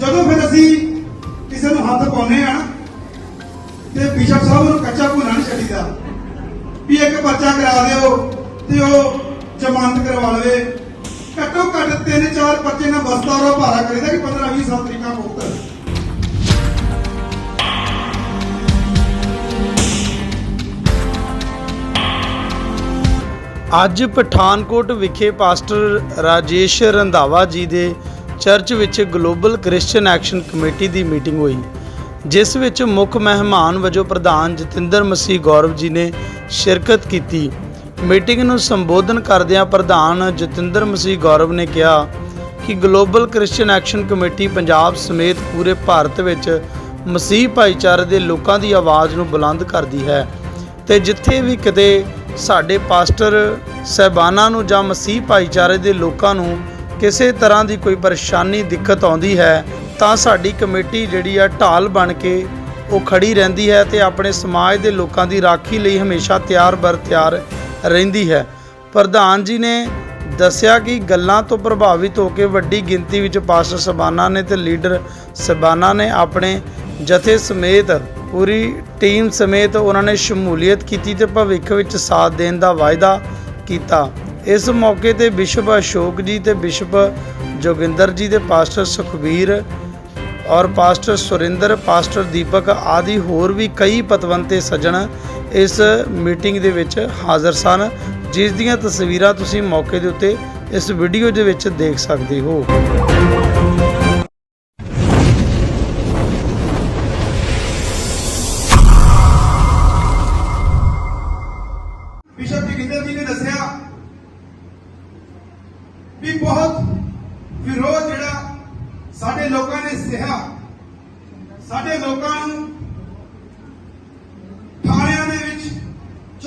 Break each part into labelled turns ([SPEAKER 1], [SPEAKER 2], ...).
[SPEAKER 1] ਜਦੋਂ ਫਿਰ ਅਸੀਂ ਕਿਸੇ ਨੂੰ ਹੱਥ ਪਾਉਨੇ ਆ ਤੇ ਬਿਸ਼ਪ ਸਾਹਿਬ ਨੂੰ ਕੱਚਾ ਭੁਨਾ ਨਹੀਂ ਛੱਡੀਦਾ, ਵੀ ਇੱਕ ਪਰਚਾ ਕਰਾ ਦਿਓ ਤੇ ਉਹ ਜ਼ਮਾਨਤ ਕਰਵਾ ਲਵੇ। ਘੱਟੋ ਘੱਟ ਤਿੰਨ ਚਾਰ ਪਰਚੇ ਨਾਲ ਬਸਤਾ ਉਹ ਭਾਰਾ ਕਰੀਦਾ ਕਿ 15 20 ਸਾਲ ਤਰੀਕਾ ਮੁਕਤ
[SPEAKER 2] ਅੱਜ ਪਠਾਨਕੋਟ ਵਿਖੇ ਪਾਸਟਰ ਰਾਜੇਸ਼ ਰੰਧਾਵਾ ਜੀ ਦੇ ਚਰਚ ਵਿੱਚ ਗਲੋਬਲ ਕ੍ਰਿਸਚੀਅਨ ਐਕਸ਼ਨ ਕਮੇਟੀ ਦੀ ਮੀਟਿੰਗ ਹੋਈ, ਜਿਸ ਵਿੱਚ ਮੁੱਖ ਮਹਿਮਾਨ ਵਜੋਂ ਪ੍ਰਧਾਨ ਜਤਿੰਦਰ ਮਸੀਹ ਗੌਰਵ ਜੀ ਨੇ ਸ਼ਿਰਕਤ ਕੀਤੀ। ਮੀਟਿੰਗ ਨੂੰ ਸੰਬੋਧਨ ਕਰਦਿਆਂ ਪ੍ਰਧਾਨ ਜਤਿੰਦਰ ਮਸੀਹ ਗੌਰਵ ਨੇ ਕਿਹਾ ਕਿ Global Christian Action Committee Punjab ਸਮੇਤ ਪੂਰੇ ਭਾਰਤ ਵਿੱਚ ਮਸੀਹ ਭਾਈਚਾਰੇ ਦੇ ਲੋਕਾਂ ਦੀ ਆਵਾਜ਼ ਨੂੰ ਬੁਲੰਦ ਕਰਦੀ ਹੈ ਤੇ ਜਿੱਥੇ ਵੀ ਕਿਤੇ ਸਾਡੇ ਪਾਸਟਰ ਸਹਿਬਾਨਾਂ ਨੂੰ ਜਾਂ ਮਸੀਹ ਭਾਈਚਾਰੇ ਦੇ ਲੋਕਾਂ ਨੂੰ ਕਿਸੇ ਤਰ੍ਹਾਂ ਦੀ ਕੋਈ ਪਰੇਸ਼ਾਨੀ, ਦਿੱਕਤ ਆਉਂਦੀ ਹੈ, ਤਾਂ ਸਾਡੀ ਕਮੇਟੀ ਜਿਹੜੀ ਆ ਢਾਲ ਬਣ ਕੇ ਉਹ ਖੜੀ ਰਹਿੰਦੀ ਹੈ ਤੇ ਆਪਣੇ ਸਮਾਜ ਦੇ ਲੋਕਾਂ ਦੀ ਰਾਖੀ ਲਈ ਹਮੇਸ਼ਾ ਤਿਆਰ ਬਰ ਤਿਆਰ ਰਹਿੰਦੀ ਹੈ। ਪ੍ਰਧਾਨ ਜੀ ਨੇ ਦੱਸਿਆ ਕਿ ਗੱਲਾਂ ਤੋਂ ਪ੍ਰਭਾਵਿਤ ਹੋ ਕੇ ਵੱਡੀ ਗਿਣਤੀ ਵਿੱਚ ਪਾਸਟਰ ਸਬਾਨਾ ਨੇ ਤੇ ਲੀਡਰ ਸਬਾਨਾ ਨੇ ਆਪਣੇ ਜਥੇ ਸਮੇਤ, ਪੂਰੀ ਟੀਮ ਸਮੇਤ ਉਹਨਾਂ ਨੇ ਸ਼ਮੂਲੀਅਤ ਕੀਤੀ ਤੇ ਭਵਿੱਖ ਵਿੱਚ ਸਾਥ ਦੇਣ ਦਾ ਵਾਅਦਾ ਕੀਤਾ। ਇਸ ਮੌਕੇ ਤੇ ਬਿਸ਼ਪ ਅਸ਼ੋਕ ਜੀ ਤੇ ਬਿਸ਼ਪ ਜੋਗਿੰਦਰ ਜੀ ਦੇ ਪਾਸਟਰ ਸੁਖਬੀਰ ਔਰ ਪਾਸਟਰ ਸੁਰਿੰਦਰ, ਪਾਸਟਰ ਦੀਪਕ ਆਦਿ ਹੋਰ ਵੀ ਕਈ ਪਤਵੰਤੇ ਸੱਜਣ ਇਸ ਮੀਟਿੰਗ ਦੇ ਵਿੱਚ ਹਾਜ਼ਰ ਸਨ, ਜਿਸ ਦੀਆਂ ਤਸਵੀਰਾਂ ਤੁਸੀਂ ਮੌਕੇ ਦੇ ਉੱਤੇ ਇਸ ਵੀਡੀਓ ਦੇ ਵਿੱਚ ਦੇਖ ਸਕਦੇ ਹੋ।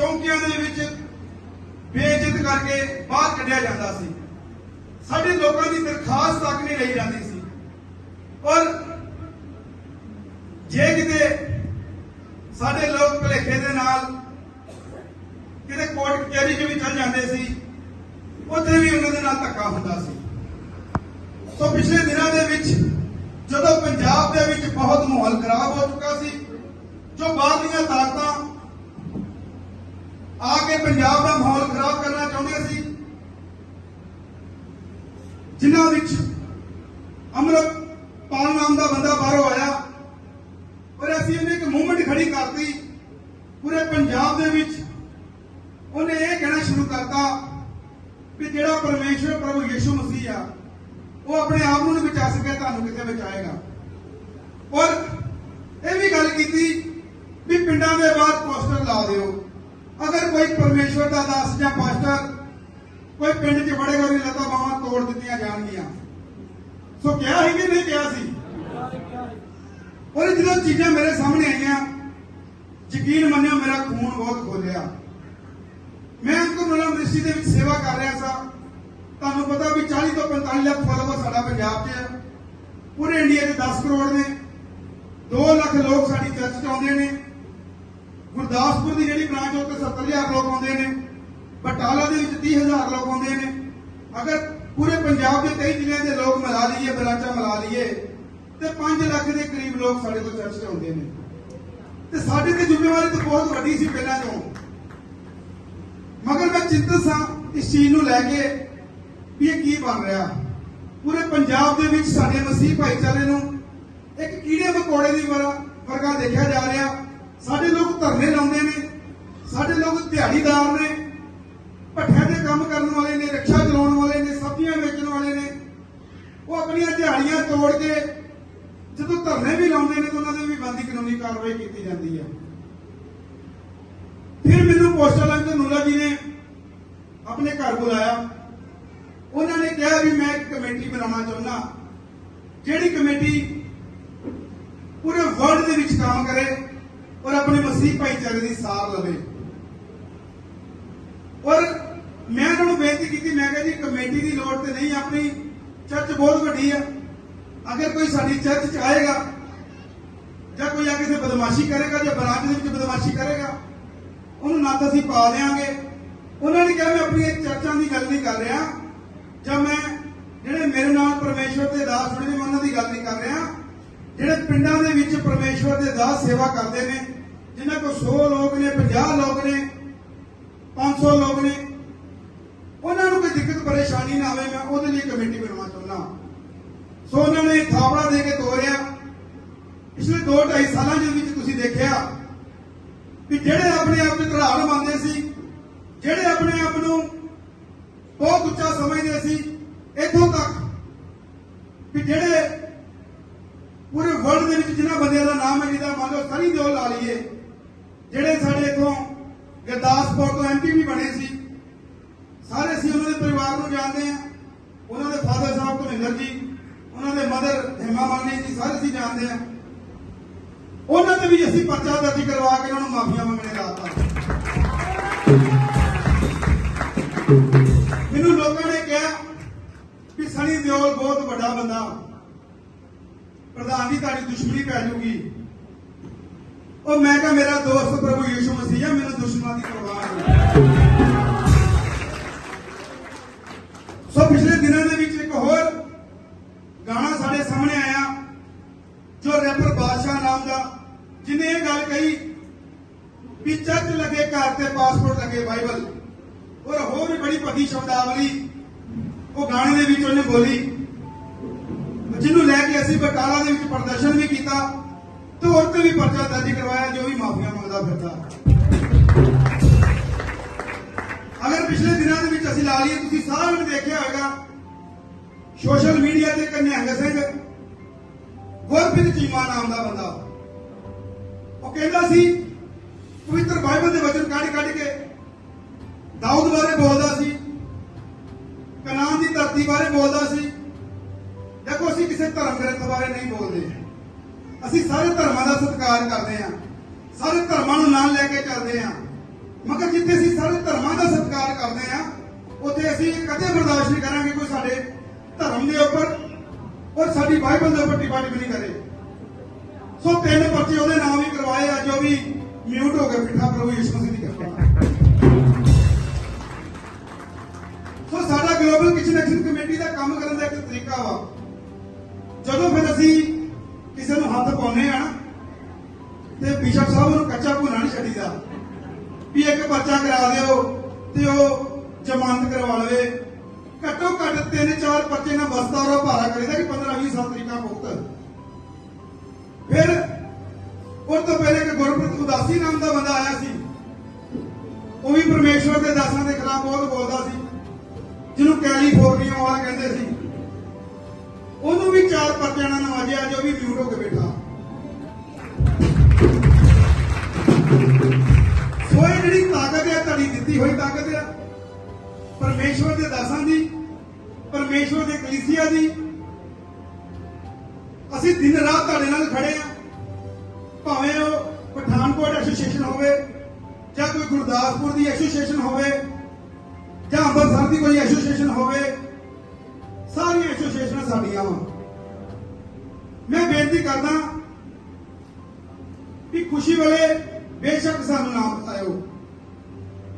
[SPEAKER 1] ਚੌਂਕੀਆਂ ਦੇ ਵਿੱਚ ਬੇਇੱਜ਼ਤ ਕਰਕੇ ਬਾਹਰ ਕੱਢਿਆ ਜਾਂਦਾ ਸੀ। ਸਾਡੇ ਲੋਕਾਂ ਦੀ ਦਰਖਾਸਤ ਤੱਕ ਨਹੀਂ ਲਈ ਜਾਂਦੀ ਸੀ। ਔਰ ਜੇ ਕਿਤੇ ਸਾਡੇ ਲੋਕ ਭਲੇਖੇ ਦੇ ਨਾਲ ਕਿਤੇ ਕੋਰਟ ਕਚਹਿਰੀ 'ਚ ਵੀ ਚੱਲ ਜਾਂਦੇ ਸੀ, ਉੱਥੇ ਵੀ ਉਹਨਾਂ ਦੇ ਨਾਲ ਧੱਕਾ ਹੁੰਦਾ ਸੀ। ਸੋ ਪਿਛਲੇ ਦਿਨਾਂ ਦੇ ਵਿੱਚ ਜਦੋਂ ਪੰਜਾਬ ਦੇ ਵਿੱਚ ਬਹੁਤ ਮਾਹੌਲ ਖਰਾਬ ਹੋ ਚੁੱਕਾ ਸੀ, ਜੋ ਬਾਹਰਲੀਆਂ ਤਾਕਤਾਂ ਆ ਕੇ ਪੰਜਾਬ ਦਾ ਮਾਹੌਲ ਖਰਾਬ ਕਰਨਾ ਚਾਹੁੰਦੇ ਸੀ। ਜਿਨ੍ਹਾਂ ਵਿੱਚ ਅਮਰਤ ਪਾਲ ਨਾਮ ਦਾ ਬੰਦਾ ਬਾਹਰੋਂ ਆਇਆ ਔਰ ਅਸੀਂ ਉਹਨੇ ਇੱਕ ਮੂਵਮੈਂਟ ਖੜੀ ਕਰਤੀ। ਪੂਰੇ ਪੰਜਾਬ ਦੇ ਵਿੱਚ ਉਹਨੇ ਇਹ ਕਹਿਣਾ ਸ਼ੁਰੂ ਕਰਤਾ ਕਿ ਜਿਹੜਾ ਪਰਮੇਸ਼ਵਰ ਪ੍ਰਭੂ ਯਿਸੂ ਮਸੀਹ ਆ, ਉਹ ਆਪਣੇ ਆਪ ਨੂੰ ਨਹੀਂ ਬਚਾ ਸਕਿਆ, ਤੁਹਾਨੂੰ ਕਿੱਥੇ ਬਚਾਏਗਾ ਔਰ ਇਹ ਵੀ ਗੱਲ ਕੀਤੀ ਵੀ ਪਿੰਡਾਂ ਦੇ ਬਾਹਰ ਪੋਸਟਰ ਲਾ ਦਿਓ ਅਗਰ ਕੋਈ ਪਰਮੇਸ਼ਵਰ ਦਾ ਦਾਸ ਜਾਂ ਪਾਸਟਰ, ਕੋਈ ਪਿੰਡ 'ਚ ਵੜੇਗਾ ਉਹਦੀ ਲੱਤਾਂ ਬਾਹਾਂ ਤੋੜ ਦਿੱਤੀਆਂ ਜਾਣਗੀਆਂ। ਸੋ ਕਿਹਾ ਸੀ ਕਿ ਨਹੀਂ ਕਿਹਾ ਸੀ? ਔਰ ਜਦੋਂ ਚੀਜ਼ਾਂ ਮੇਰੇ ਸਾਹਮਣੇ ਆਈਆਂ, ਯਕੀਨ ਮੰਨਿਓ ਮੇਰਾ ਖੂਨ ਬਹੁਤ ਖੋਲਿਆ। ਮੈਂ ਅੰਕੁਰਮਲਾ ਮਿਨਿਸਟਰੀ ਦੇ ਵਿੱਚ ਸੇਵਾ ਕਰ ਰਿਹਾ ਸਾਂ। ਤੁਹਾਨੂੰ ਪਤਾ ਵੀ 40 ਤੋਂ 45 ਲੱਖ ਫਾਲੋਅਰ ਸਾਡਾ ਪੰਜਾਬ 'ਚ ਹੈ। ਪੂਰੇ ਇੰਡੀਆ ਚ 10 ਕਰੋੜ ਨੇ। 2 ਲੱਖ ਲੋਕ ਸਾਡੀ ਚਰਚ 'ਚ ਆਉਂਦੇ ਨੇ। ਗੁਰਦਾਸਪੁਰ ਦੀ ਜਿਹੜੀ ਬ੍ਰਾਂਚ ਉੱਤੇ 70000 ਲੋਕ ਆਉਂਦੇ ਨੇ, ਬਟਾਲਾ ਦੇ ਵਿੱਚ 30000 ਲੋਕ ਆਉਂਦੇ ਨੇ। ਅਗਰ ਪੂਰੇ ਪੰਜਾਬ ਦੇ 23 ਜ਼ਿਲ੍ਹਿਆਂ ਦੇ ਲੋਕ ਮਿਲਾ ਲਈਏ, ਬ੍ਰਾਂਚਾਂ ਮਿਲਾ ਲਈਏ, ਤੇ 5 ਲੱਖ ਦੇ ਕਰੀਬ ਲੋਕ ਸਾਡੇ ਕੋਲ ਚਰਚ 'ਚ ਆਉਂਦੇ ਨੇ। ਤੇ ਸਾਡੀ ਤੇ ਜ਼ਿੰਮੇਵਾਰੀ ਤਾਂ ਬਹੁਤ ਵੱਡੀ ਸੀ ਪਹਿਲਾਂ ਤੋਂ। ਮਗਰ ਮੈਂ ਚਿੰਤਤ ਸਾਂ ਇਸ ਚੀਜ਼ ਨੂੰ ਲੈ ਕੇ ਵੀ ਇਹ ਕੀ ਬਣ ਰਿਹਾ। ਪੂਰੇ ਪੰਜਾਬ ਦੇ ਵਿੱਚ ਸਾਡੇ ਮਸੀਹ ਭਾਈਚਾਰੇ ਨੂੰ ਇੱਕ ਕੀੜੇ ਮਕੌੜੇ ਦੀ ਵਰਾ, ਵਰਗਾ ਦੇਖਿਆ ਜਾ ਰਿਹਾ। ਸਾਡੇ ਲੋਕ ਧਰਨੇ ਲਾਉਂਦੇ ਨੇ, ਸਾਡੇ ਲੋਕ ਦਿਹਾੜੀਦਾਰ ਨੇ, ਭੱਠਿਆਂ 'ਤੇ ਕੰਮ ਕਰਨ ਵਾਲੇ ਨੇ, ਰਿਕਸ਼ਾ ਚਲਾਉਣ ਵਾਲੇ ਨੇ, ਸਬਜ਼ੀਆਂ ਵੇਚਣ ਵਾਲੇ ਨੇ, ਉਹ ਆਪਣੀਆਂ ਦਿਹਾੜੀਆਂ ਤੋੜ ਕੇ ਜਦੋਂ ਧਰਨੇ ਵੀ ਲਾਉਂਦੇ ਨੇ ਤਾਂ ਉਹਨਾਂ ਦੇ ਵੀ ਬੰਦੀ ਕਾਨੂੰਨੀ ਕਾਰਵਾਈ ਕੀਤੀ ਜਾਂਦੀ ਹੈ। ਫਿਰ ਮੈਨੂੰ ਪੋਸਟਲ ਲਾਈਨ ਤੋਂ ਨੂਲਾ ਜੀ ਨੇ ਆਪਣੇ ਘਰ ਬੁਲਾਇਆ। ਉਹਨਾਂ ਨੇ ਕਿਹਾ ਵੀ ਮੈਂ ਇੱਕ ਕਮੇਟੀ ਬਣਾਉਣਾ ਚਾਹੁੰਦਾ, ਜਿਹੜੀ ਕਮੇਟੀ ਪੂਰੇ ਵਰਲਡ ਦੇ ਵਿੱਚ ਕੰਮ ਕਰੇ। ਔਰ ਆਪਣੇ ਮਸੀਹ ਭਾਈਚਾਰੇ ਦੀ ਸਾਰ ਲਵੇ। ਔਰ ਮੈਂ ਉਹਨਾਂ ਨੂੰ ਬੇਨਤੀ ਕੀਤੀ, ਮੈਂ ਕਿਹਾ ਜੀ, ਕਮੇਟੀ ਦੀ ਲੋੜ ਤੇ ਨਹੀਂ, ਆਪਣੀ ਚਰਚ ਬਹੁਤ ਵੱਡੀ ਆ। ਅਗਰ ਕੋਈ ਸਾਡੀ ਚਰਚ ਚ ਆਏਗਾ, ਜਾਂ ਕੋਈ ਆ ਕਿਸੇ ਬਦਮਾਸ਼ੀ ਕਰੇਗਾ, ਜਾਂ ਬਰਾਤ ਦੇ ਵਿੱਚ ਬਦਮਾਸ਼ੀ ਕਰੇਗਾ, ਉਹਨੂੰ ਨਾ ਤਾਂ ਅਸੀਂ ਪਾ ਦੇਾਂਗੇ ਉਹਨਾਂ ਨੇ ਕਿਹਾ, ਮੈਂ ਆਪਣੀ ਚਰਚਾਂ ਦੀ ਗੱਲ ਨਹੀਂ ਕਰ ਰਿਹਾ, ਜਾਂ ਮੈਂ ਜਿਹੜੇ ਮੇਰੇ ਨਾਲ ਪਰਮੇਸ਼ਵਰ ਦੇ ਦਾਸ ਜੁੜੇ ਨੇ ਉਹਨਾਂ ਦੀ ਗੱਲ ਨਹੀਂ ਕਰ ਰਿਹਾ। ਜਿਹੜੇ ਪਿੰਡਾਂ ਦੇ ਵਿੱਚ ਪਰਮੇਸ਼ਵਰ ਦੇ ਦਾਸ ਸੇਵਾ ਕਰਦੇ ਨੇ, ਜਿਨ੍ਹਾਂ ਕੋਲ 100 ਲੋਕ ਨੇ 50 ਲੋਕ ਨੇ 500 ਲੋਕ ਨੇ, ਉਹਨਾਂ ਨੂੰ ਕੋਈ ਦਿੱਕਤ, ਪਰੇਸ਼ਾਨੀ ਨਾ ਆਵੇ, ਮੈਂ ਉਹਦੇ ਲਈ ਕਮੇਟੀ ਬਣਾਉਣਾ ਚਾਹੁੰਦਾ ਸੋ ਉਹਨਾਂ ਨੇ ਥਾਪੜਾ ਦੇ ਕੇ ਤੋਰਿਆ। ਪਿਛਲੇ 2.5 ਸਾਲਾਂ ਦੇ ਵਿੱਚ ਤੁਸੀਂ ਦੇਖਿਆ ਕਿ ਜਿਹੜੇ ਆਪਣੇ ਆਪ ਨੂੰ ਧਰਾੜ ਮੰਨਦੇ ਸੀ, ਜਿਹੜੇ ਆਪਣੇ ਆਪ ਨੂੰ ਬਹੁਤ ਉੱਚਾ ਸਮਝਦੇ ਸੀ, ਇੱਥੋਂ ਤੱਕ ਕਿ ਜਿਹੜੇ ਪੂਰੇ ਵਰਲਡ ਦੇ ਵਿੱਚ ਜਿਨ੍ਹਾਂ ਬੰਦਿਆਂ ਦਾ ਨਾਮ ਹੈ ਜਿਹਦਾ ਮੰਨ ਲਓ ਸਨੀ ਦਿਓਲ ਲਾ ਲਈਏ, ਜਿਹੜੇ ਸਾਡੇ ਇਥੋਂ ਗੁਰਦਾਸਪੁਰ ਤੋਂ ਐਮਪੀ ਵੀ ਬਣੇ ਸੀ, ਸਾਰੇ ਅਸੀਂ ਉਹਨਾਂ ਦੇ ਪਰਿਵਾਰ ਨੂੰ ਜਾਣਦੇ ਆ ਉਹਨਾਂ ਦੇ ਫਾਦਰ ਸਾਹਿਬ ਧਰਮਿੰਦਰ ਜੀ, ਉਹਨਾਂ ਦੇ ਮਦਰ ਹਿਮਾ ਮਾਨੀ ਜੀ, ਸਾਰੇ ਅਸੀਂ ਜਾਣਦੇ ਆ ਉਹਨਾਂ ਤੇ ਵੀ ਅਸੀਂ ਪਰਚਾ ਦਰਜ ਕਰਵਾ ਕੇ ਉਹਨਾਂ ਨੂੰ ਮਾਫੀਆਂ ਮੰਗਣੇ ਲਾਤਾ ਮੈਨੂੰ ਲੋਕਾਂ ਨੇ ਕਿਹਾ ਕਿ ਸਨੀ ਦਿਓਲ ਬਹੁਤ ਵੱਡਾ ਬੰਦਾ। ਪ੍ਰਧਾਨ ਜੀ, ਤੁਹਾਡੀ ਦੁਸ਼ਮਣੀ ਪੈ ਜਾਊਗੀ ਉਹ ਮੈਂ ਕਿਹਾ, ਮੇਰਾ ਦੋਸਤ ਪ੍ਰਭੂ ਯੀਸ਼ੂ ਮਸੀਹ ਹੈ ਮੈਨੂੰ ਦੁਸ਼ਮਣਾਂ ਦੀ ਪਰਵਾਹ ਨਹੀਂ। ਸੋ ਪਿਛਲੇ ਦਿਨਾਂ ਦੇ ਵਿੱਚ ਇੱਕ ਹੋਰ ਗਾਣਾ ਸਾਡੇ ਸਾਹਮਣੇ ਆਇਆ, ਜੋ ਰੈਪਰ ਬਾਦਸ਼ਾਹ ਨਾਮ ਦਾ ਜਿਹਨੇ ਇਹ ਗੱਲ ਕਹੀ ਵੀ ਚਰਚ ਲੱਗੇ ਘਰ ਤੇ ਪਾਸਪੋਰਟ ਲੱਗੇ ਬਾਈਬਲ। ਔਰ ਹੋਰ ਵੀ ਬੜੀ ਪੱਕੀ ਸ਼ਬਦਾਵਲੀ ਉਹ ਗਾਣੇ ਦੇ ਵਿੱਚ ਉਹਨੇ ਬੋਲੀ। ਜਿਹਨੂੰ ਲੈ ਕੇ ਅਸੀਂ ਬਟਾਲਾ ਦੇ ਵਿੱਚ ਪ੍ਰਦਰਸ਼ਨ ਵੀ ਕੀਤਾ ਤੇ ਹੋਰ ਤੇ ਵੀ ਪਰਚਾ ਦਰਜ ਕਰਵਾਇਆ, ਜੋ ਵੀ ਮਾਫੀਆ ਮੰਗਦਾ ਫਿਰਦਾ। ਅਗਰ ਪਿਛਲੇ ਦਿਨਾਂ ਦੇ ਵਿੱਚ ਅਸੀਂ ਲਾ ਲਈਏ, ਤੁਸੀਂ ਸਾਰਿਆਂ ਨੇ ਦੇਖਿਆ ਹੋਵੇਗਾ, ਸੋਸ਼ਲ ਮੀਡੀਆ ਤੇ ਇੱਕ ਸਿੰਘ, ਗੁਰਪ੍ਰੀਤ ਚੀਮਾ ਨਾਮ ਦਾ ਬੰਦਾ। ਉਹ ਕਹਿੰਦਾ ਸੀ, ਪਵਿੱਤਰ ਬਾਈਬਲ ਦੇ ਵਚਨ ਕੱਢ ਕੱਢ ਕੇ ਦਾਊਦ ਬਾਰੇ ਬੋਲਦਾ ਸੀ, ਕਨਾਨ ਦੀ ਧਰਤੀ ਬਾਰੇ ਬੋਲਦਾ ਸੀ। ਕਿਸੇ ਧਰਮ ਗ੍ਰੰਥ ਬਾਰੇ ਨਹੀਂ ਬੋਲਦੇ। ਅਸੀਂ ਸਾਰੇ ਧਰਮਾਂ ਦਾ ਸਤਿਕਾਰ ਕਰਦੇ ਹਾਂ। ਸਾਰੇ ਧਰਮਾਂ ਨੂੰ ਨਾਲ ਲੈ ਕੇ ਚੱਲਦੇ ਹਾਂ। ਮਗਰ ਜਿੱਥੇ ਅਸੀਂ ਸਾਰੇ ਧਰਮਾਂ ਦਾ ਸਤਿਕਾਰ ਕਰਦੇ ਹਾਂ, ਉੱਥੇ ਅਸੀਂ ਕਦੇ ਬਰਦਾਸ਼ਤ ਨਹੀਂ ਕਰਾਂਗੇ ਕੋਈ ਸਾਡੇ ਧਰਮ ਦੇ ਉੱਪਰ ਔਰ ਸਾਡੀ ਬਾਈਬਲ ਦੇ ਉੱਪਰ ਟਿੱਪਣੀ ਵੀ ਨਹੀਂ ਕਰੇ। ਸੋ ਤਿੰਨ ਪਰਚੇ ਉਹਦੇ ਨਾਮ ਵੀ ਕਰਵਾਏ, ਅੱਜ ਉਹ ਵੀ ਮਿਊਟ ਹੋ ਗਏ ਪਿੱਠਾ ਪ੍ਰਭੂ ਯਿਸੂ ਮਸੀਹ ਦੀ ਕਿਰਪਾ ਸੋ ਸਾਡਾ ਗਲੋਬਲ ਕਿਚਨ ਐਕਸ਼ਨ ਕਮੇਟੀ ਦਾ ਕੰਮ ਕਰਨ ਦਾ ਇੱਕ ਤਰੀਕਾ ਵਾ। ਜਦੋਂ ਫਿਰ ਅਸੀਂ ਕਿਸੇ ਨੂੰ ਹੱਥ ਪਾਉਨੇ ਆ ਨਾ ਤੇ ਬਿਸ਼ਪ ਸਾਹਿਬ ਨੂੰ ਕੱਚਾ ਭੁਨਾ ਨਹੀਂ ਛੱਡੀਦਾ, ਵੀ ਇੱਕ ਪਰਚਾ ਕਰਾ ਦਿਓ ਤੇ ਉਹ ਜ਼ਮਾਨਤ ਕਰਵਾ ਲਵੇ। ਘੱਟੋ ਘੱਟ ਤਿੰਨ ਚਾਰ ਪਰਚੇ ਨਾਲ ਬਸਤਾ ਉਹ ਭਾਰਾ ਕਰੀਦਾ ਕਿ 15 20 ਸਾਲ ਤਰੀਕਾ ਮੁਕਤ ਫਿਰ ਉਹ ਤੋਂ ਪਹਿਲੇ ਕਿ ਗੁਰਪ੍ਰੀਤ ਉਦਾਸੀ ਨਾਮ ਦਾ ਬੰਦਾ ਆਇਆ ਸੀ। ਉਹ ਵੀ ਪਰਮੇਸ਼ਵਰ ਦੇ ਦਾਸਾਂ ਦੇ ਖਿਲਾਫ ਬਹੁਤ ਬੋਲਦਾ ਸੀ, ਜਿਹਨੂੰ ਕੈਲੀਫੋਰਨੀਆ ਵਾਲਾ ਕਹਿੰਦੇ ਸੀ। ਚਾਰ ਪਰਚਿਆਂ ਨਾਲ ਨਵਾਜਿਆ ਜੋ ਵੀ ਮਿਊਟ ਹੋ ਕੇ ਬੈਠਾ। ਸੋ ਇਹ ਜਿਹੜੀ ਤਾਕਤ ਹੈ ਤੁਹਾਡੀ ਦਿੱਤੀ ਹੋਈ ਤਾਕਤ ਹੈ ਪਰਮੇਸ਼ਵਰ ਦੇ ਦਾਸਾਂ ਦੀ, ਪਰਮੇਸ਼ਵਰ ਦੇ ਕਲੀਸਿਆ ਦੀ। ਅਸੀਂ ਦਿਨ ਰਾਤ ਤੁਹਾਡੇ ਨਾਲ ਖੜੇ ਆ। ਭਾਵੇਂ ਉਹ ਪਠਾਨਕੋਟ ਐਸੋਸੀਏਸ਼ਨ ਹੋਵੇ, ਜਾਂ ਕੋਈ ਗੁਰਦਾਸਪੁਰ ਦੀ ਐਸੋਸੀਏਸ਼ਨ ਹੋਵੇ, ਜਾਂ ਅੰਮ੍ਰਿਤਸਰ ਦੀ ਕੋਈ ਐਸੋਸੀਏਸ਼ਨ ਹੋਵੇ, ਸਾਰੀਆਂ ਐਸੋਸੀਏਸ਼ਨਾਂ ਸਾਡੀਆਂ ਵਾ। ਬੇਨਤੀ ਕਰਦਾ ਵੀ ਖੁਸ਼ੀ ਵੇਲੇ ਬੇਸ਼ੱਕ ਸਾਨੂੰ ਨਾ ਬਤਾਇਓ।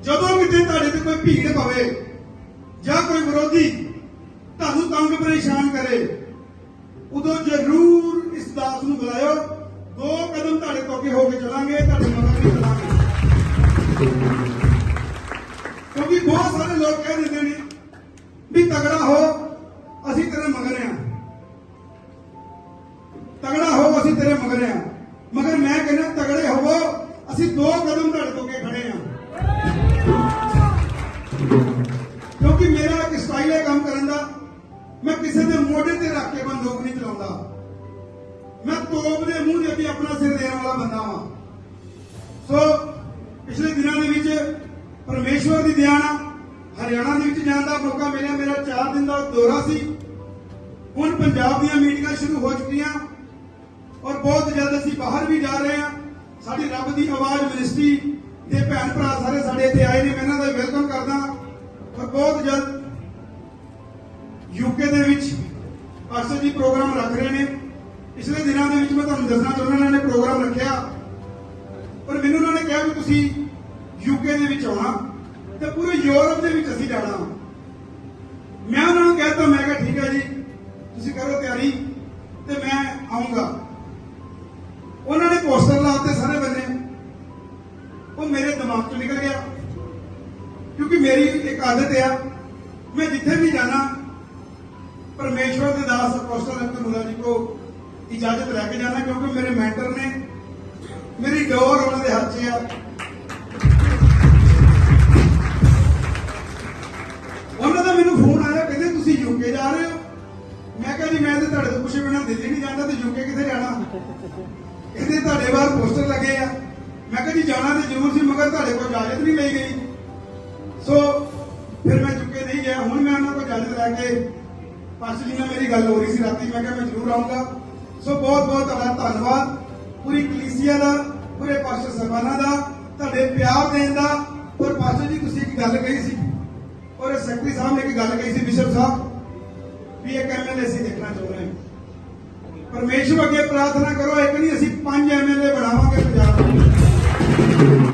[SPEAKER 1] ਜਦੋਂ ਕਿਤੇ ਤੁਹਾਡੇ ਤੇ ਕੋਈ ਭੀੜ ਪਵੇ ਜਾਂ ਕੋਈ ਵਿਰੋਧੀ ਤੁਹਾਨੂੰ ਤੰਗ ਪਰੇਸ਼ਾਨ ਕਰੇ, ਉਦੋਂ ਜ਼ਰੂਰ ਇਸ ਦਾਸ ਨੂੰ ਬੁਲਾਇਓ। ਦੋ ਕਦਮ ਤੁਹਾਡੇ ਤੋਂ ਅੱਗੇ ਹੋ ਕੇ ਚਲਾਂਗੇ, ਤੁਹਾਡੇ ਮਗਰ ਨਹੀਂ ਚੱਲਾਂਗੇ। ਕਿਉਂਕਿ ਬਹੁਤ ਸਾਰੇ ਲੋਕ ਕਹਿ ਦਿੰਦੇ ਨੇ ਵੀ ਤਗੜਾ ਹੋ ਅਸੀਂ ਤੇਰੇ ਮਗਰ ਆ। ਮਗਰ ਮੈਂ ਕਹਿੰਦਾ ਤਗੜੇ ਹੋਵੋ, ਅਸੀਂ ਦੋ ਕਦਮ ਤੁਹਾਡੇ ਤੋਂ ਕੇ ਖੜੇ ਆ। ਕਿਉਂਕਿ ਮੇਰਾ ਇੱਕ ਸਟਾਈਲ ਹੈ ਕੰਮ ਕਰਨ ਦਾ। ਮੈਂ ਕਿਸੇ ਦੇ ਮੋਢੇ ਤੇ ਰੱਖ ਕੇ ਬੰਦੂਕ ਨਹੀਂ ਚਲਾਉਂਦਾ। ਮੈਂ ਤੋਪ ਦੇ ਮੂੰਹ ਦੇ ਅੱਗੇ ਆਪਣਾ ਸਿਰ ਦੇਣ ਵਾਲਾ ਬੰਦਾ ਵਾਂ। ਸੋ, ਪਿਛਲੇ ਦਿਨਾਂ ਦੇ ਵਿੱਚ ਪਰਮੇਸ਼ਵਰ ਦੀ ਦਇਆ ਨਾਲ ਹਰਿਆਣਾ ਦੇ ਵਿੱਚ ਜਾਣ ਦਾ ਮੌਕਾ ਮਿਲਿਆ। ਮੇਰਾ 4 ਦਿਨ ਦਾ ਦੌਰਾ ਸੀ। ਹੁਣ ਪੰਜਾਬ ਦੀਆਂ ਮੀਟਿੰਗਾਂ ਸ਼ੁਰੂ ਹੋ ਚੁੱਕੀਆਂ। ਔਰ ਬਹੁਤ ਜਲਦ ਅਸੀਂ ਬਾਹਰ ਵੀ ਜਾ ਰਹੇ ਹਾਂ। ਸਾਡੀ ਰੱਬ ਦੀ ਆਵਾਜ਼ ਮਿਨਿਸਟਰੀ ਦੇ ਭੈਣ ਭਰਾ ਸਾਰੇ ਸਾਡੇ ਇੱਥੇ ਆਏ ਨੇ, ਮੈਂ ਇਹਨਾਂ ਦਾ ਵੈਲਕਮ ਕਰਦਾ ਔਰ ਬਹੁਤ ਜਲਦ ਯੂਕੇ ਦੇ ਵਿੱਚ ਪਾਸਟਰ ਜੀ ਪ੍ਰੋਗਰਾਮ ਰੱਖ ਰਹੇ ਨੇ। ਪਿਛਲੇ ਦਿਨਾਂ ਦੇ ਵਿੱਚ ਮੈਂ ਤੁਹਾਨੂੰ ਦੱਸਣਾ ਚਾਹੁੰਦਾ, ਇਹਨਾਂ ਨੇ ਪ੍ਰੋਗਰਾਮ ਰੱਖਿਆ। ਪਰ ਮੈਨੂੰ ਉਹਨਾਂ ਨੇ ਕਿਹਾ ਵੀ ਤੁਸੀਂ ਯੂਕੇ ਦੇ ਵਿੱਚ ਆਉਣਾ ਤੇ ਪੂਰੇ ਯੂਰਪ ਦੇ ਵਿੱਚ ਅਸੀਂ ਜਾਣਾ। ਮੈਂ ਉਹਨਾਂ ਨੂੰ ਕਹਿਤਾ, ਮੈਂ ਕਿਹਾ, ਠੀਕ ਹੈ ਜੀ, ਤੁਸੀਂ ਕਰੋ ਤਿਆਰੀ ਤੇ ਮੈਂ ਆਉਂਗਾ। ਆਦਤ ਆ। ਮੈਂ ਜਿੱਥੇ ਵੀ ਜਾਣਾ, ਪਰਮੇਸ਼ਵਰ ਦੇ ਦਾਸ ਅਪੋਸਟਲ ਅੰਕਨੂਲਾ ਜੀ ਕੋ ਇਜਾਜ਼ਤ ਲੈ ਕੇ ਜਾਣਾ, ਕਿਉਂਕਿ ਮੇਰੇ ਮੈਂਟਰ ਨੇ ਮੇਰੀ ਡੋਰ ਉਹਨਾਂ ਦੇ ਹੱਥ 'ਚ ਆ। ਉਹਨਾਂ ਦਾ ਮੈਨੂੰ ਫੋਨ ਆਇਆ, ਕਹਿੰਦੇ ਤੁਸੀਂ ਯੂਕੇ ਜਾ ਰਹੇ ਹੋ। ਮੈਂ ਕਿਹਾ ਜੀ, ਮੈਂ ਤੇ ਤੁਹਾਡੇ ਤੋਂ ਪੁੱਛੇ ਬਿਨਾਂ ਦਿੱਲੀ ਨਹੀਂ ਜਾਂਦਾ ਤੇ ਯੂਕੇ ਕਿੱਥੇ ਜਾਣਾ? ਕਹਿੰਦੇ ਤੁਹਾਡੇ ਬਾਹਰ ਪੋਸਟਰ ਲੱਗੇ ਆ। ਮੈਂ ਕਿਹਾ ਜੀ, ਜਾਣਾ ਤੇ ਜ਼ਰੂਰ ਸੀ, ਮਗਰ ਤੁਹਾਡੇ ਕੋਲ ਇਜਾਜ਼ਤ ਨਹੀਂ ਲਈ ਗਈ। ਸੋ ਫਿਰ ਮੈਂ ਚੁੱਕੇ ਨਹੀਂ ਗਿਆ। ਹੁਣ ਮੈਂ ਉਹਨਾਂ ਕੋਲ ਇਜਾਜ਼ਤ ਲੈ ਕੇ ਪਾਸਟਰ ਜੀ ਨਾਲ ਮੇਰੀ ਗੱਲ ਹੋ ਰਹੀ ਸੀ ਰਾਤੀ। ਮੈਂ ਕਿਹਾ ਮੈਂ ਜ਼ਰੂਰ ਆਉਂਗਾ ਸੋ ਬਹੁਤ ਬਹੁਤ ਤੁਹਾਡਾ ਧੰਨਵਾਦ। ਪੂਰੀ ਕਲੀਸਿਆ ਦਾ, ਪੂਰੇ ਪਾਸਟਰ ਸਰਬਾਨਾ ਦਾ, ਤੁਹਾਡੇ ਪਿਆਰ ਦੇਣ ਦਾ। ਔਰ ਪਾਸਟਰ ਜੀ, ਤੁਸੀਂ ਇੱਕ ਗੱਲ ਕਹੀ ਸੀ। ਔਰ ਸੈਕਟਰੀ ਸਾਹਿਬ ਨੇ ਇੱਕ ਗੱਲ ਕਹੀ ਸੀ ਬਿਸ਼ਪ ਸਾਹਿਬ, ਵੀ ਇੱਕ ਐਮਐਲਏ ਅਸੀਂ ਦੇਖਣਾ ਚਾਹੁੰਦੇ ਹਾਂ। ਪਰਮੇਸ਼ਵਰ ਅੱਗੇ ਪ੍ਰਾਰਥਨਾ ਕਰੋ, ਇੱਕ ਨਹੀਂ, ਅਸੀਂ ਪੰਜ ਐਮਐਲਏ ਬਣਾਵਾਂਗੇ ਪੰਜਾਬ ਦੇ